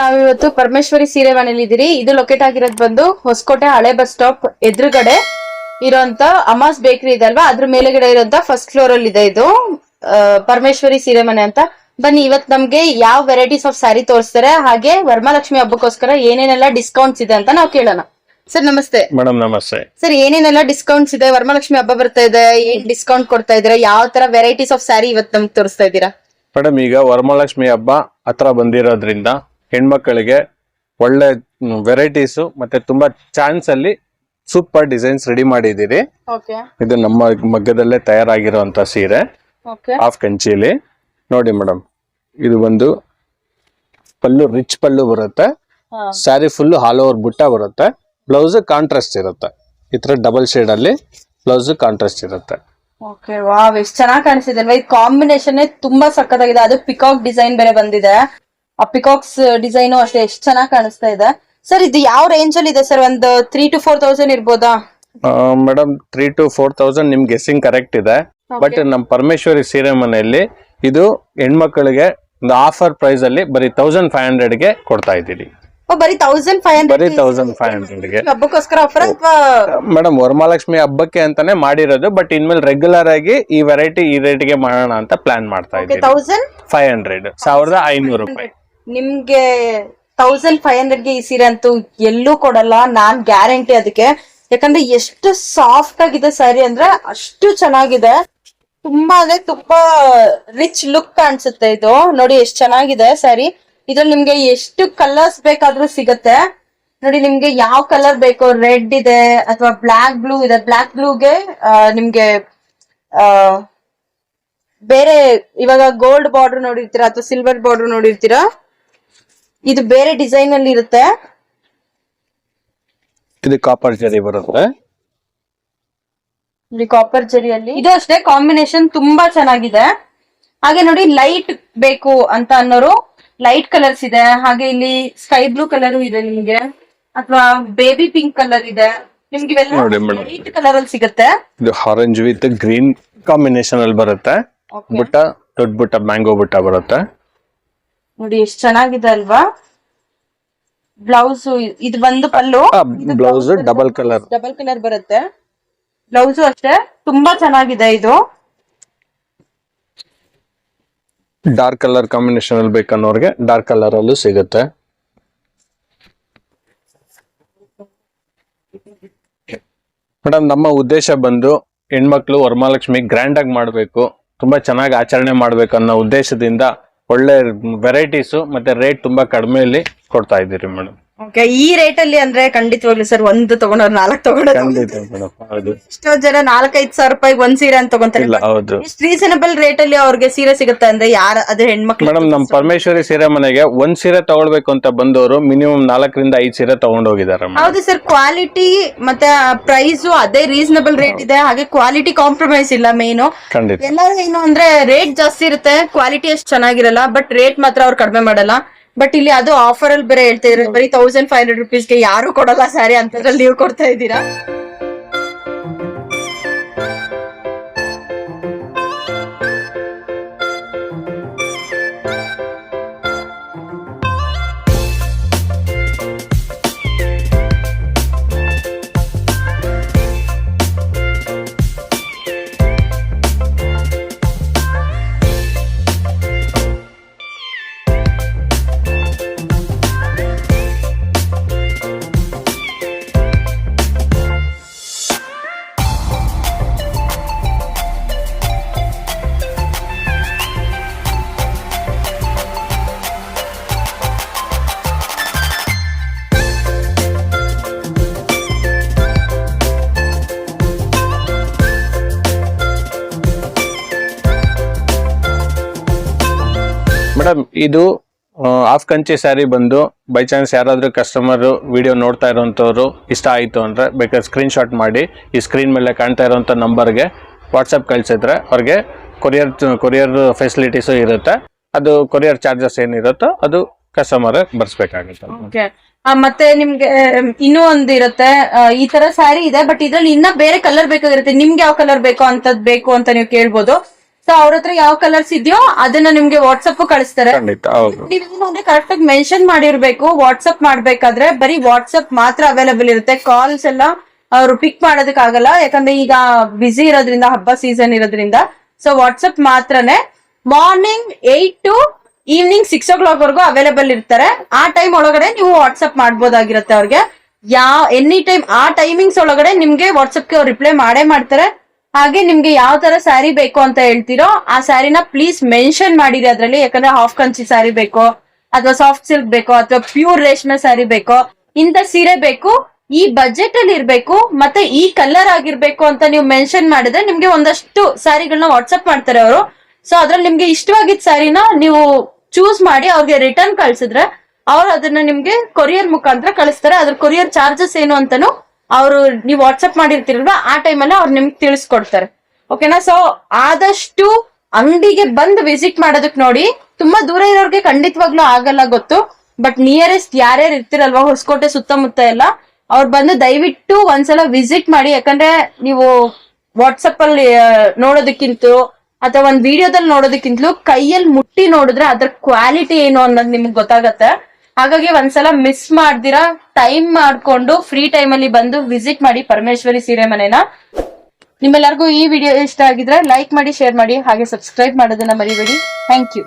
ನಾವಿವತ್ತು ಪರಮೇಶ್ವರಿ ಸೀರೆ ಮನೇಲಿ ಇದೀರಿ. ಇದು ಲೊಕೇಟ್ ಆಗಿರೋದು ಬಂದು ಹೊಸಕೋಟೆ ಹಳೆ ಬಸ್ ಸ್ಟಾಪ್ ಎದುರುಗಡೆ ಇರೋಂತ ಅಮಾಸ್ ಬೇಕರಿ ಇದೆ ಅಲ್ವಾ? ಅದ್ರ ಮೇಲೆಗಡೆ ಇರೋಂತ ಫಸ್ಟ್ ಫ್ಲೋರ್ ಅಲ್ಲಿ ಇದೆ ಇದು. ಪರಮೇಶ್ವರಿ ಸೀರೆ ಮನೆ ಅಂತ. ಬನ್ನಿ ಇವತ್ ನಮ್ಗೆ ಯಾವ ವೆರೈಟೀಸ್ ಆಫ್ ಸ್ಯಾರಿ ತೋರಿಸ್ತಾರೆ ಹಾಗೆ ವರಮಹಾಲಕ್ಷ್ಮಿ ಹಬ್ಬಕ್ಕೋಸ್ಕರ ಏನೇನೆಲ್ಲ ಡಿಸ್ಕೌಂಟ್ಸ್ ಇದೆ ಅಂತ ನಾವು ಕೇಳೋಣ. ಸರ್ ನಮಸ್ತೆ. ಮೇಡಮ್ ನಮಸ್ತೆ. ಸರ್ ಏನೇನೆಲ್ಲ ಡಿಸ್ಕೌಂಟ್ಸ್ ಇದೆ? ವರಮಹಾಲಕ್ಷ್ಮಿ ಹಬ್ಬ ಬರ್ತಾ ಇದೆ ಏನ್ ಡಿಸ್ಕೌಂಟ್ ಕೊಡ್ತಾ ಇದ್ದೀರಾ? ಯಾವ ತರ ವೆರೈಟೀಸ್ ಆಫ್ ಸ್ಯಾರಿ ಇವತ್ತು ನಮ್ಗೆ ತೋರಿಸ್ತಾ ಇದ್ದೀರಾ? ಮೇಡಮ್ ಈಗ ವರಮಹಾಲಕ್ಷ್ಮಿ ಹಬ್ಬ ಹತ್ರ ಬಂದಿರೋದ್ರಿಂದ ಹೆಣ್ಮಕ್ಳಿಗೆ ಒಳ್ಳೆ ವೆರೈಟೀಸ್ ಮತ್ತೆ ತುಂಬಾ ಚಾನ್ಸ್ ಅಲ್ಲಿ ಸೂಪರ್ ಡಿಸೈನ್ಸ್ ರೆಡಿ ಮಾಡಿದ್ದೀರಿ. ಇದು ನಮ್ಮ ಮಗ್ಗದಲ್ಲೇ ತಯಾರಾಗಿರುವಂತ ಸೀರೆ. ಹಾಫ್ ಕಂಚಿಲಿ. ನೋಡಿ ಮೇಡಮ್ ಇದು ಒಂದು ಪಲ್ಲು ರಿಚ್ ಪಲ್ಲು ಬರುತ್ತೆ. ಸ್ಯಾರಿ ಫುಲ್ ಹಾಲ್ ಓವರ್ ಬುಟ್ಟ ಬರುತ್ತೆ. ಬ್ಲೌಸ್ ಕಾಂಟ್ರಾಸ್ಟ್ ಇರುತ್ತೆ. ಈ ತರ ಡಬಲ್ ಶೇಡ್ ಅಲ್ಲಿ ಬ್ಲೌಸ್ ಕಾಂಟ್ರಾಸ್ಟ್ ಇರುತ್ತೆ. ಓಕೆ ವಾವ್ ಎಷ್ಟು ಚೆನ್ನಾಗಿ ಕಾಣಿಸಿದೆ ಅಲ್ವಾ? ಈ ಕಾಂಬಿನೇಷನ್ ತುಂಬಾ ಸಕ್ಕತ್ತಾಗಿದೆ ಅದು ಪಿಕಾಕ್ ಡಿಸೈನ್ ಬೇರೆ ಬಂದಿದೆ. ಆ ಪಿಕಾಕ್ಸ್ ಡಿಸೈನು ಅಷ್ಟೇ ಎಷ್ಟು ಚೆನ್ನಾಗಿ ಕಾಣಿಸ್ತಾ ಇದೆ. ಸರ್ ಇದು ಯಾವ ರೇಂಜ್ ಅಲ್ಲಿ ಇದೆ ಸರ್? ಒಂದು three two four thousand ಇರ್ಬೋದಾ? Madam three two four thousand ನಿಮ್ ಗೆಸ್ಸಿಂಗ್ ಕರೆಕ್ಟ್ ಇದೆ. ಬಟ್ ನಮ್ಮ ಪರಮೇಶ್ವರಿ ಸೀರೆ ಮನೆಯಲ್ಲಿ ಇದು ಹೆಣ್ಮಕ್ಳಿಗೆ ಒಂದು ಆಫರ್ ಪ್ರೈಸ್ ಅಲ್ಲಿ ಬರೀ ತೌಸಂಡ್ ಫೈವ್ ಹಂಡ್ರೆಡ್ಗೆ ಕೊಡ್ತಾ ಇದ್ದೀವಿ ಬರೀ ತೌಸಂಡ್ ಫೈವ್ ಬರೀ ತೌಸಂಡ್ ಫೈವ್ ಹಂಡ್ರೆಡ್ಗೆ. ಹಬ್ಬಕ್ಕೋಸ್ಕರ ಆಫರ್ ಅಥವಾ ಮೇಡಮ್ ವರಮಹಾಲಕ್ಷ್ಮಿ ಹಬ್ಬಕ್ಕೆ ಅಂತಾನೆ ಮಾಡಿರೋದು ಬಟ್ ಇನ್ಮೇಲೆ ರೆಗ್ಯುಲರ್ ಆಗಿ ಈ ವೆರೈಟಿ ಈ ರೇಟ್ಗೆ ಮಾಡೋಣ ಅಂತ ಪ್ಲಾನ್ ಮಾಡ್ತಾ ಇದ್ದೀವಿ. ತೌಸಂಡ್ ಫೈವ್ ಹಂಡ್ರೆಡ್ ಸಾವಿರದ ಐನೂರು ರೂಪಾಯಿ. ನಿಮ್ಗೆ ತೌಸಂಡ್ ಫೈವ್ ಹಂಡ್ರೆಡ್ಗೆ ಈ ಸೀರೆ ಅಂತೂ ಎಲ್ಲೂ ಕೊಡಲ್ಲ. ನಾನ್ ಗ್ಯಾರಂಟಿ ಅದಕ್ಕೆ. ಯಾಕಂದ್ರೆ ಎಷ್ಟು ಸಾಫ್ಟ್ ಆಗಿದೆ ಸ್ಯಾರಿ ಅಂದ್ರೆ ಅಷ್ಟು ಚೆನ್ನಾಗಿದೆ. ತುಂಬಾ ಅಂದ್ರೆ ತುಂಬಾ ರಿಚ್ ಲುಕ್ ಕಾಣಿಸುತ್ತೆ ಇದು. ನೋಡಿ ಎಷ್ಟು ಚೆನ್ನಾಗಿದೆ ಸ್ಯಾರಿ ಇದ್ರಲ್ಲಿ ನಿಮ್ಗೆ ಎಷ್ಟು ಕಲರ್ಸ್ ಬೇಕಾದ್ರೂ ಸಿಗತ್ತೆ. ನೋಡಿ ನಿಮ್ಗೆ ಯಾವ ಕಲರ್ ಬೇಕು ರೆಡ್ ಇದೆ ಅಥವಾ ಬ್ಲಾಕ್ ಬ್ಲೂ ಇದೆ. ಬ್ಲಾಕ್ ಬ್ಲೂಗೆ ನಿಮ್ಗೆ ಬೇರೆ ಇವಾಗ ಗೋಲ್ಡ್ ಬಾರ್ಡರ್ ನೋಡಿರ್ತೀರಾ ಅಥವಾ ಸಿಲ್ವರ್ ಬಾರ್ಡರ್ ನೋಡಿರ್ತೀರಾ? ಇದು ಬೇರೆ ಡಿಸೈನ್ ಅಲ್ಲಿ ಇರುತ್ತೆ. ಇದು ಕಾಪರ್ ಜರಿ ಬರುತ್ತೆ. ಇಲ್ಲಿ ಕಾಪರ್ ಜರಿಯಲ್ಲಿ. ಇದು ಅಷ್ಟೇ ಕಾಂಬಿನೇಷನ್ ತುಂಬಾ ಚೆನ್ನಾಗಿದೆ. ಹಾಗೆ ನೋಡಿ ಲೈಟ್ ಬೇಕು ಅಂತ ಅನ್ನೋರು ಲೈಟ್ ಕಲರ್ಸ್ ಇದೆ. ಹಾಗೆ ಇಲ್ಲಿ ಸ್ಕೈ ಬ್ಲೂ ಕಲರ್ ಇದೆ ನಿಮ್ಗೆ. ಅಥವಾ ಬೇಬಿ ಪಿಂಕ್ ಕಲರ್ ಇದೆ. ನಿಮ್ಗೆ ಇವೆಲ್ಲ ನೋಡಿ. ಲೈಟ್ ಕಲರ್ ಅಲ್ಲಿ ಸಿಗುತ್ತೆ. ಇದು ಆರೆಂಜ್ ವಿತ್ ಗ್ರೀನ್ ಕಾಂಬಿನೇಷನ್ ಅಲ್ಲಿ ಬರುತ್ತೆ. ಬುಟ್ಟ ದೊಡ್ಡ ಬುಟ್ಟ ಮ್ಯಾಂಗೋ ಬುಟ್ಟ ಬರುತ್ತೆ. ನೋಡಿ ಎಷ್ಟು ಚೆನ್ನಾಗಿದೆ ಅಲ್ವಾ? ಬ್ಲೌಸ್ ಇದು ಬಂದು ಪಲ್ಲು. Blouse double colour double colour ಬರುತ್ತೆ. ಬ್ಲೌಸು ಅಷ್ಟೇ ತುಂಬಾ ಚೆನ್ನಾಗಿದೆ ಇದು. ಡಾರ್ಕ್ ಕಲರ್ ಕಾಂಬಿನೇಷನ್ ಅಲ್ಲಿ ಬೇಕನ್ನೋರ್ಗೆ ಡಾರ್ಕ್ ಕಲರ್ ಅಲ್ಲೂ ಸಿಗುತ್ತೆ. ಮೇಡಮ್ ನಮ್ಮ ಉದ್ದೇಶ ಬಂದು ಹೆಣ್ಮಕ್ಳು ವರಮಹಾಲಕ್ಷ್ಮಿ ಗ್ರ್ಯಾಂಡ್ ಆಗಿ ಮಾಡಬೇಕು. ತುಂಬಾ ಚೆನ್ನಾಗಿ ಆಚರಣೆ ಮಾಡ್ಬೇಕು ಅನ್ನೋ ಉದ್ದೇಶದಿಂದ ಒಳ್ಳೆ ವೆರೈಟೀಸು ಮತ್ತೆ ರೇಟ್ ತುಂಬಾ ಕಡಿಮೆಯಲ್ಲಿ ಕೊಡ್ತಾ ಇದ್ದೀರಿ ಮೇಡಮ್ ಓಕೆ ಈ ರೇಟ್ ಅಲ್ಲಿ ಅಂದ್ರೆ ಖಂಡಿತವಾಗ್ಲು ಸರ್ ಒಂದು ತಗೊಂಡವ್ರು ನಾಲ್ಕು ತಗೊಂಡ್ ಖಂಡಿತ ಮೇಡಮ್ ಹೌದು. ಎಷ್ಟೋ ಜನ ನಾಲ್ಕೈದು ಸಾವಿರ ರೂಪಾಯಿಗೆ ಒಂದ್ ಸೀರೆ ಅಂತ ತಗೊಂತಾರೆ. ಇಲ್ಲ ಹೌದು. ಇಷ್ಟು ರೀಸನಬಲ್ ರೇಟ್ ಅಲ್ಲಿ ಅವ್ರಿಗೆ ಸೀರೆ ಸಿಗುತ್ತೆ ಅಂದ್ರೆ ಯಾರ ಅದೇ ಹೆಣ್ಮಕ್ಳು ಮೇಡಮ್ ನಮ್ಮ ಪರಮೇಶ್ವರಿ ಸೀರೆ ಮನೆಗೆ ಒಂದ್ ಸೀರೆ ತಗೊಳ್ಬೇಕು ಅಂತ ಬಂದವರು ಮಿನಿಮಮ್ ನಾಲ್ಕರಿಂದ ಐದ್ ಸೀರೆ ತಗೊಂಡೋಗಿದ್ದಾರೆ ಹೌದು ಸರ್ ಕ್ವಾಲಿಟಿ ಮತ್ತೆ ಪ್ರೈಸ್ ಅದೇ ರೀಸನಬಲ್ ರೇಟ್ ಇದೆ. ಹಾಗೆ ಕ್ವಾಲಿಟಿ ಕಾಂಪ್ರಮೈಸ್ ಇಲ್ಲ ಮೇನು ಖಂಡಿತ. ಎಲ್ಲರೂ ಏನು ಅಂದ್ರೆ ರೇಟ್ ಜಾಸ್ತಿ ಇರುತ್ತೆ ಕ್ವಾಲಿಟಿ ಅಷ್ಟು ಚೆನ್ನಾಗಿರಲ್ಲ ಬಟ್ ರೇಟ್ ಮಾತ್ರ ಅವ್ರು ಕಡಿಮೆ ಮಾಡಲ್ಲ. ಬಟ್ ಇಲ್ಲಿ ಅದು ಆಫರ್ ಅಲ್ಲಿ ಬೇರೆ ಹೇಳ್ತಾ ಇದ್ರೆ ಬರೀ ತೌಸಂಡ್ ಫೈವ್ ಹಂಡ್ರೆಡ್ ರುಪೀಸ್ಗೆ ಯಾರು ಕೊಡಲ್ಲ ಸ್ಯಾರಿ ಅಂತದ್ರಲ್ಲಿ ನೀವು ಕೊಡ್ತಾ ಇದ್ದೀರಾ? ಇದು ಹಾಫ್ ಕಂಚಿ ಸ್ಯಾರಿ ಬಂದು ಬೈ ಚಾನ್ಸ್ ಯಾರಾದರೂ ಕಸ್ಟಮರ್ ವಿಡಿಯೋ ನೋಡ್ತಾ ಇರೋಂಥವ್ರು ಇಷ್ಟ ಆಯಿತು ಅಂದ್ರೆ ಬೇಕಾದ್ರೆ ಸ್ಕ್ರೀನ್ ಶಾಟ್ ಮಾಡಿ ಈ ಸ್ಕ್ರೀನ್ ಮೇಲೆ ಕಾಣ್ತಾ ಇರೋಂಥ ನಂಬರ್ಗೆ ವಾಟ್ಸಪ್ ಕಳಿಸಿದ್ರೆ ಅವ್ರಿಗೆ ಕೊರಿಯರ್ ಕೊರಿಯರ್ ಫೆಸಿಲಿಟೀಸು ಇರುತ್ತೆ. ಅದು ಕೊರಿಯರ್ ಚಾರ್ಜಸ್ ಏನಿರುತ್ತೋ ಅದು ಕಸ್ಟಮರ್ ಬರ್ಸ್ಬೇಕಾಗುತ್ತೆ. ಮತ್ತೆ ನಿಮ್ಗೆ, ಇನ್ನೂ ಒಂದ್ ಇರುತ್ತೆ. ಈ ತರ ಸ್ಯಾರಿ ಇದೆ ಬಟ್ ಇದ್ರಲ್ಲಿ ಇನ್ನ ಬೇರೆ ಕಲರ್ ಬೇಕಾಗಿರುತ್ತೆ. ನಿಮ್ಗೆ ಯಾವ ಕಲರ್ ಬೇಕೋ ಅಂತದ್ ಬೇಕು ಅಂತ ನೀವು ಕೇಳ್ಬೋದು. ಸೊ ಅವ್ರ ಹತ್ರ ಯಾವ ಕಲರ್ಸ್ ಇದೆಯೋ ಅದನ್ನ ನಿಮ್ಗೆ ವಾಟ್ಸಪ್ ಕಳಿಸ್ತಾರೆ. ಖಂಡಿತ ಹೌದು. ನೀವೇನಂದ್ರೆ ಕರೆಕ್ಟ್ ಆಗಿ ಮೆನ್ಷನ್ ಮಾಡಿರ್ಬೇಕು ವಾಟ್ಸಪ್ ಮಾಡ್ಬೇಕಾದ್ರೆ ಬರೀ ವಾಟ್ಸಪ್ ಮಾತ್ರ ಅವೈಲೇಬಲ್ ಇರುತ್ತೆ. ಕಾಲ್ಸ್ ಎಲ್ಲ ಅವ್ರು ಪಿಕ್ ಮಾಡೋದಕ್ ಆಗಲ್ಲ ಯಾಕಂದ್ರೆ ಈಗ ಬಿಸಿ ಇರೋದ್ರಿಂದ ಹಬ್ಬ ಸೀಸನ್ ಇರೋದ್ರಿಂದ. ಸೊ ವಾಟ್ಸಪ್ ಮಾತ್ರನೇ morning eight to evening six o'clock ವರ್ಗು ಅವೈಲೇಬಲ್ ಇರ್ತಾರೆ. ಆ ಟೈಮ್ ಒಳಗಡೆ ನೀವು ವಾಟ್ಸಪ್ ಮಾಡ್ಬೋದಾಗಿರುತ್ತೆ ಅವ್ರಿಗೆ. ಯಾವ ಎನಿ ಟೈಮ್ ಆ ಟೈಮಿಂಗ್ಸ್ ಒಳಗಡೆ ನಿಮ್ಗೆ ವಾಟ್ಸಪ್ಗೆ ಅವ್ರು ರಿಪ್ಲೈ ಮಾಡೇ ಮಾಡ್ತಾರೆ. ಹಾಗೆ ನಿಮ್ಗೆ ಯಾವ ತರ ಸ್ಯಾರಿ ಬೇಕು ಅಂತ ಹೇಳ್ತಿರೋ ಆ ಸ್ಯಾರಿನ ಪ್ಲೀಸ್ ಮೆನ್ಷನ್ ಮಾಡಿರಿ ಅದ್ರಲ್ಲಿ. ಯಾಕಂದ್ರೆ ಹಾಫ್ ಕಂಚಿ ಸ್ಯಾರಿ ಬೇಕೋ, ಅಥವಾ ಸಾಫ್ಟ್ ಸಿಲ್ಕ್ ಬೇಕೋ, ಅಥವಾ ಪ್ಯೂರ್ ರೇಷ್ಮೆ ಸ್ಯಾರಿ ಬೇಕೋ. ಇಂತ ಸೀರೆ ಬೇಕು, ಈ ಬಜೆಟ್ ಅಲ್ಲಿ ಇರ್ಬೇಕು, ಮತ್ತೆ ಈ ಕಲರ್ ಆಗಿರ್ಬೇಕು ಅಂತ ನೀವು ಮೆನ್ಷನ್ ಮಾಡಿದ್ರೆ ನಿಮ್ಗೆ ಒಂದಷ್ಟು ಸ್ಯಾರಿಗಳನ್ನ ವಾಟ್ಸ್ಆಪ್ ಮಾಡ್ತಾರೆ ಅವರು. ಸೊ ಅದ್ರಲ್ಲಿ ನಿಮ್ಗೆ ಇಷ್ಟವಾಗಿದ್ದ ಸ್ಯಾರಿನ ನೀವು ಚೂಸ್ ಮಾಡಿ ಅವ್ರಿಗೆ ರಿಟರ್ನ್ ಕಳ್ಸಿದ್ರೆ ಅವ್ರು ಅದನ್ನ ನಿಮ್ಗೆ ಕೊರಿಯರ್ ಮುಖಾಂತರ ಕಳಿಸ್ತಾರೆ. ಅದ್ರ ಕೊರಿಯರ್ ಚಾರ್ಜಸ್ ಏನು ಅಂತಾನು ಅವರು ನೀವು ವಾಟ್ಸಪ್ ಮಾಡಿರ್ತೀರಲ್ವಾ, ಆ ಟೈಮಲ್ಲಿ ಅವ್ರು ನಿಮ್ಗೆ ತಿಳಿಸ್ಕೊಡ್ತಾರೆ. ಓಕೆನಾ ಸೊ ಆದಷ್ಟು ಅಂಗಡಿಗೆ ಬಂದು ವಿಸಿಟ್ ಮಾಡೋದಕ್ ನೋಡಿ, ತುಂಬಾ ದೂರ ಇರೋರ್ಗೆ ಖಂಡಿತವಾಗ್ಲೂ ಆಗಲ್ಲ ಗೊತ್ತು ಬಟ್ ನಿಯರೆಸ್ಟ್ ಯಾರ್ಯಾರು ಇರ್ತಿರಲ್ವಾ, ಹೊಸಕೋಟೆ ಸುತ್ತಮುತ್ತ ಎಲ್ಲ, ಅವ್ರು ಬಂದು ದಯವಿಟ್ಟು ಒಂದ್ಸಲ ವಿಸಿಟ್ ಮಾಡಿ, ಯಾಕಂದ್ರೆ ನೀವು ವಾಟ್ಸಪ್ ಅಲ್ಲಿ ನೋಡೋದಕ್ಕಿಂತ, ಅಥವಾ ಒಂದ್ ವಿಡಿಯೋದಲ್ಲಿ ನೋಡೋದಕ್ಕಿಂತಲೂ ಕೈಯಲ್ಲಿ ಮುಟ್ಟಿ ನೋಡಿದ್ರೆ ಅದ್ರ ಕ್ವಾಲಿಟಿ ಏನು ಅನ್ನೋದು ನಿಮ್ಗೆ ಗೊತ್ತಾಗತ್ತೆ. ಹಾಗಾಗಿ ಒಂದ್ಸಲ ಮಿಸ್ ಮಾಡ್ದಿರಾ? ಟೈಮ್ ಮಾಡ್ಕೊಂಡು ಫ್ರೀ ಟೈಮ್ ಅಲ್ಲಿ ಬಂದು ವಿಸಿಟ್ ಮಾಡಿ ಪರಮೇಶ್ವರಿ ಸೀರೆ ಮನೆನ. ನಿಮ್ಮೆಲ್ಲರಿಗೂ ಈ ವಿಡಿಯೋ ಇಷ್ಟ ಆಗಿದ್ರೆ ಲೈಕ್ ಮಾಡಿ ಶೇರ್ ಮಾಡಿ, ಹಾಗೆ ಸಬ್ಸ್ಕ್ರೈಬ್ ಮಾಡೋದನ್ನ ಮರಿಬೇಡಿ. Thank you